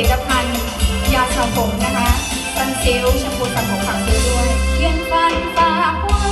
ลิตภัณฑ์ยาสระผมนะคะซันซิลแชมพูสระผมฝักซิอด้วยเขียนฟันฝากไว้